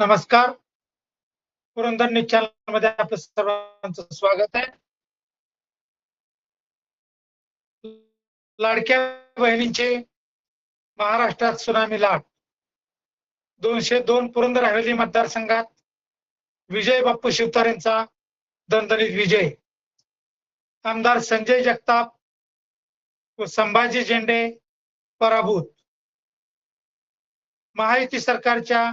नमस्कार. पुरंदर न्यूज चॅनलमध्ये आपलं सर्वांचं स्वागत आहे. लाडक्या बहिणींचे महाराष्ट्रात सुनामी लाट. दोनशे दोन पुरंदर हवेली मतदारसंघात विजय बाप्पू शिवतारेंचा दणदणीत विजय. आमदार संजय जगताप व संभाजी झेंडे पराभूत. महायुती सरकारच्या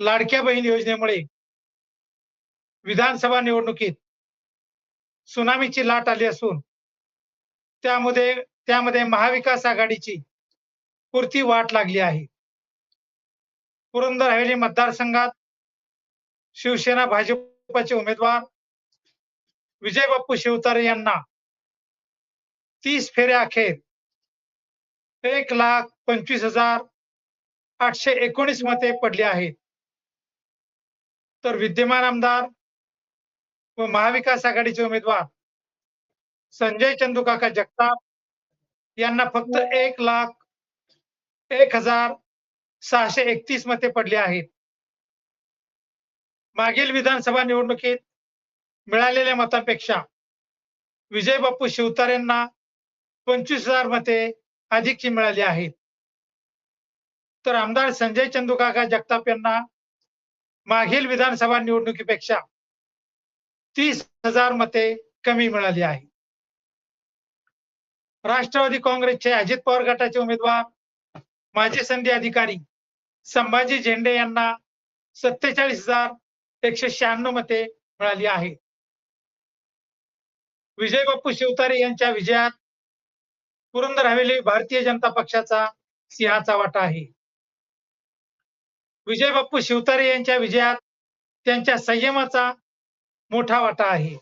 लाडक्या बहीण योजनेमुळे विधानसभा निवडणुकीत सुनामीची लाट आली असून त्यामध्ये त्यामध्ये महाविकास आघाडीची पुरती वाट लागली आहे. पुरंदर हवेली मतदारसंघात शिवसेना भाजपचे उमेदवार विजय बाप्पू शिवतारे यांना तीस फेऱ्या अखेर एक लाख पंचवीस हजार आठशे एकोणीस मते पडली आहेत. तर विद्यमान आमदार व महाविकास आघाडीचे उमेदवार संजय चंदुकाका जगताप यांना फक्त एक लाख एक हजार सहाशे एकतीस मते पडली आहेत. मागील विधानसभा निवडणुकीत मिळालेल्या मतांपेक्षा विजय बाप्पू शिवतारेंना पंचवीस हजार मते अधिकची मिळाली आहेत. तर आमदार संजय चंदुकाका जगताप यांना मागील विधानसभा निवडणुकीपेक्षा तीस हजार मते कमी मिळाली आहे राष्ट्रवादी काँग्रेसचे अजित पवार गटाचे उमेदवार माजी संधी अधिकारी संभाजी झेंडे यांना सत्तेचाळीस हजार एकशे शहाण्णव मते मिळाली आहे विजय बाप्पू शिवतारे यांच्या विजयात पुरंदर हवेली भारतीय जनता पक्षाचा सिंहाचा वाटा आहे. विजय बाप्पू शिवतारे यांच्या विजयात त्यांच्या संयमाचा मोठा वाटा आहे.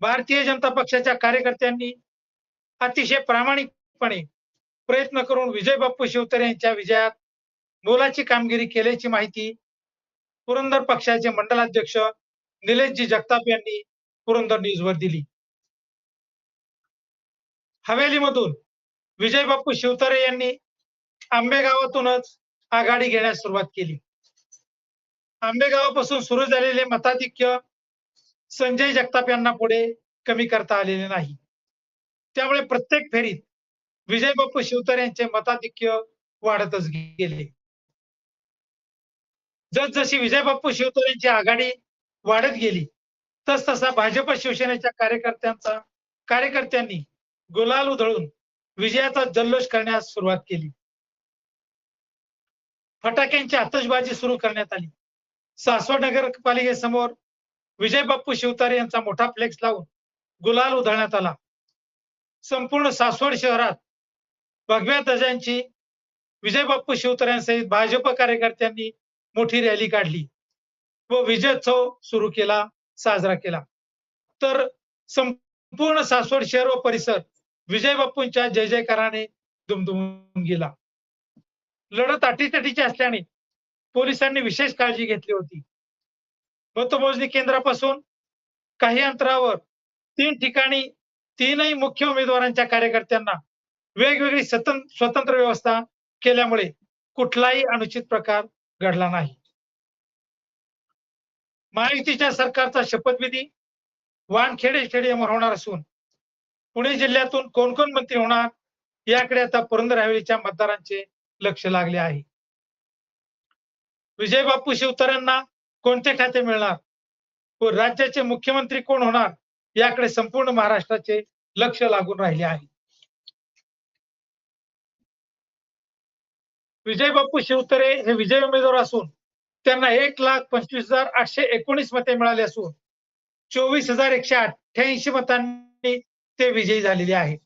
भारतीय जनता पक्षाच्या कार्यकर्त्यांनी अतिशय प्रामाणिकपणे प्रयत्न करून विजय बाप्पू शिवतारे यांच्या विजयात मोलाची कामगिरी केल्याची माहिती पुरंदर पक्षाचे मंडलाध्यक्ष निलेशजी जगताप यांनी पुरंदर न्यूजवर दिली. हवेलीमधून विजय बाप्पू शिवतारे यांनी आंबेगावातूनच आघाडी घेण्यास सुरुवात केली. आंबेगावापासून सुरू झालेले मताधिक्य संजय जगताप यांना पुढे कमी करता आलेले नाही. त्यामुळे प्रत्येक फेरीत विजय बाप्पू शिवतर यांचे मताधिक्य वाढतच गेले. जसजशी विजय बाप्पू शिवतर यांची आघाडी वाढत गेली तस तसा भाजप शिवसेनेच्या कार्यकर्त्यांचा कार्यकर्त्यांनी गुलाल उधळून विजयाचा जल्लोष करण्यास सुरुवात केली. फटाक्यांची आतषबाजी सुरू करण्यात आली. सासवड नगरपालिकेसमोर विजय बाप्पू शिवतारे यांचा मोठा फ्लेक्स लावून गुलाल उधळण्यात आला. संपूर्ण सासवड शहरात भगव्या ध्वजांची विजय बाप्पू शिवतऱ्यांसहित भाजप कार्यकर्त्यांनी मोठी रॅली काढली व विजयोत्सव सुरू केला साजरा केला. तर संपूर्ण सासवड शहर व परिसर विजय बाप्पूंच्या जय जयकाराने दुमदुमून गेला. लढत अटीतटीची असल्याने पोलिसांनी विशेष काळजी घेतली होती. मतमोजणी केंद्रापासून काही अंतरावर तीन ठिकाणी तीनही मुख्य उमेदवारांच्या कार्यकर्त्यांना वेगवेगळी स्वतंत्र व्यवस्था केल्यामुळे कुठलाही अनुचित प्रकार घडला नाही. महायुतीच्या सरकारचा शपथविधी वानखेडे स्टेडियमवर होणार असून पुणे जिल्ह्यातून कोण कोण मंत्री होणार याकडे आता पुरंदर हवेलीच्या मतदारांचे लक्ष लागले आहे. विजय बाप्पू शिवतरांना कोणते खाते मिळणार? व राज्याचे मुख्यमंत्री कोण होणार? याकडे संपूर्ण महाराष्ट्राचे लक्ष लागून राहिले आहे. विजय बाप्पू शिवतरे हे विजय उमेदवार असून त्यांना एक लाख पंचवीस हजार आठशे एकोणीस मते मिळाली असून चोवीस हजार एकशे अठ्ठ्याऐंशी मतांनी ते विजयी झालेले आहेत.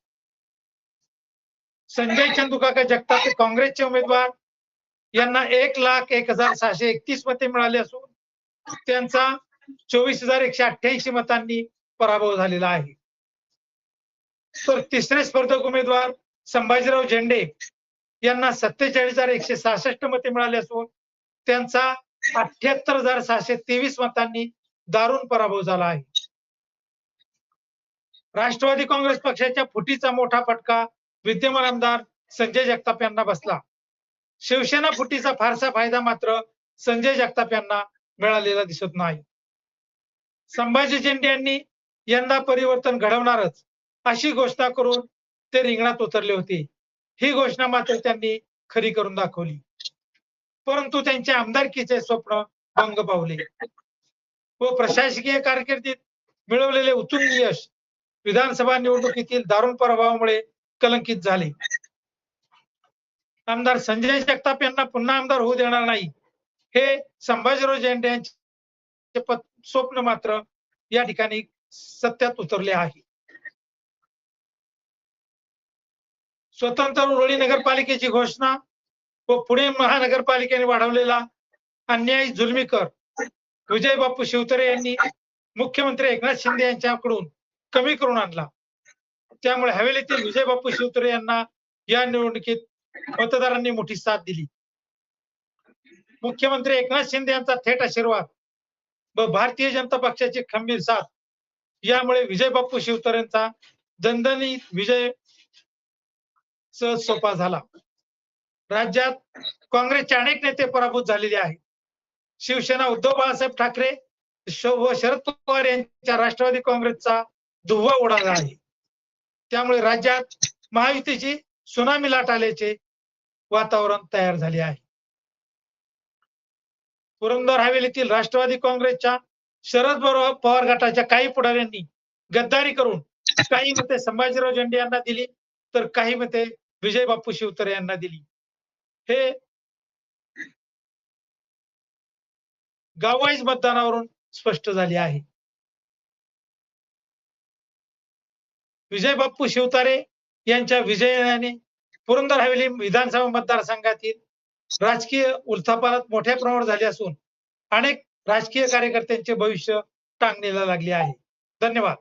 संजय चंदुकाका जगताप काँग्रेसचे उमेदवार. यांना एक लाख एक हजार सहाशे एकतीस मते मिळाली असून त्यांचा चोवीस हजार एकशे अठ्ठ्याऐंशी मतांनी पराभव झालेला आहे. तर तिसरे स्पर्धक उमेदवार संभाजीराव झेंडे यांना सत्तेचाळीस हजार एकशे सहासष्ट मते मिळाले असून त्यांचा अठ्याहत्तर हजार सहाशे तेवीस मतांनी दारुण पराभव झाला आहे. राष्ट्रवादी काँग्रेस पक्षाच्या फुटीचा मोठा फटका विद्यमान आमदार संजय जगताप यांना बसला. शिवसेना फुटीचा फारसा फायदा मात्र संजय जगताप यांना मिळालेला दिसत नाही. संभाजी झेंडे यांनी यंदा परिवर्तन घडवणारच अशी घोषणा करून ते रिंगणात उतरले होते. ही घोषणा मात्र त्यांनी खरी करून दाखवली. परंतु त्यांचे आमदारकीचे स्वप्न भंग पावले. व प्रशासकीय कारकिर्दीत मिळवलेले उत्तुंग यश विधानसभा निवडणुकीतील दारुण प्रभावामुळे कलंकित झाले. आमदार संजय जगताप यांना पुन्हा आमदार होऊ देणार नाही. हे संभाजीराव झेंडे यांचे स्वप्न मात्र या ठिकाणी सत्यात उतरले आहे. स्वतंत्र उरळी नगरपालिकेची घोषणा व पुणे महानगरपालिकेने वाढवलेला अन्यायी जुलमी कर विजय बापू शिवतरे यांनी मुख्यमंत्री एकनाथ शिंदे यांच्याकडून कमी करून आणला. त्यामुळे हवेलीतील विजय बापू शिवतरे यांना या निवडणुकीत मतदारांनी मोठी साथ दिली. मुख्यमंत्री एकनाथ शिंदे यांचा थेट आशीर्वाद व भारतीय जनता पक्षाची खंबीर साथ यामुळे विजय बापू शिवतरेंचा दणदणीत विजय सहज सोपा झाला. राज्यात काँग्रेसचे अनेक नेते पराभूत झालेले आहेत. शिवसेना उद्धव बाळासाहेब ठाकरे व शरद पवार यांच्या राष्ट्रवादी काँग्रेसचा धुव्वा उडाला आहे. त्यामुळे राज्यात महायुतीची सुनामी लाट आल्याचे वातावरण तयार झाले आहे. पुरंदर हवेलीतील राष्ट्रवादी काँग्रेसच्या शरद पवार गटाच्या काही पुढाऱ्यांनी गद्दारी करून काही मते संभाजीराव झेंडे यांना दिली तर काही मते विजय बापू शिवतरे यांना दिली. हे गाववाईज मतदानावरून स्पष्ट झाले आहे. विजय बाप्पू शिवतारे यांच्या विजयाने पुरंदर हवेली विधानसभा मतदारसंघातील राजकीय उलथापालात मोठ्या प्रमाणावर झाली असून अनेक राजकीय कार्यकर्त्यांचे भविष्य टांगणीला लागले आहे. धन्यवाद.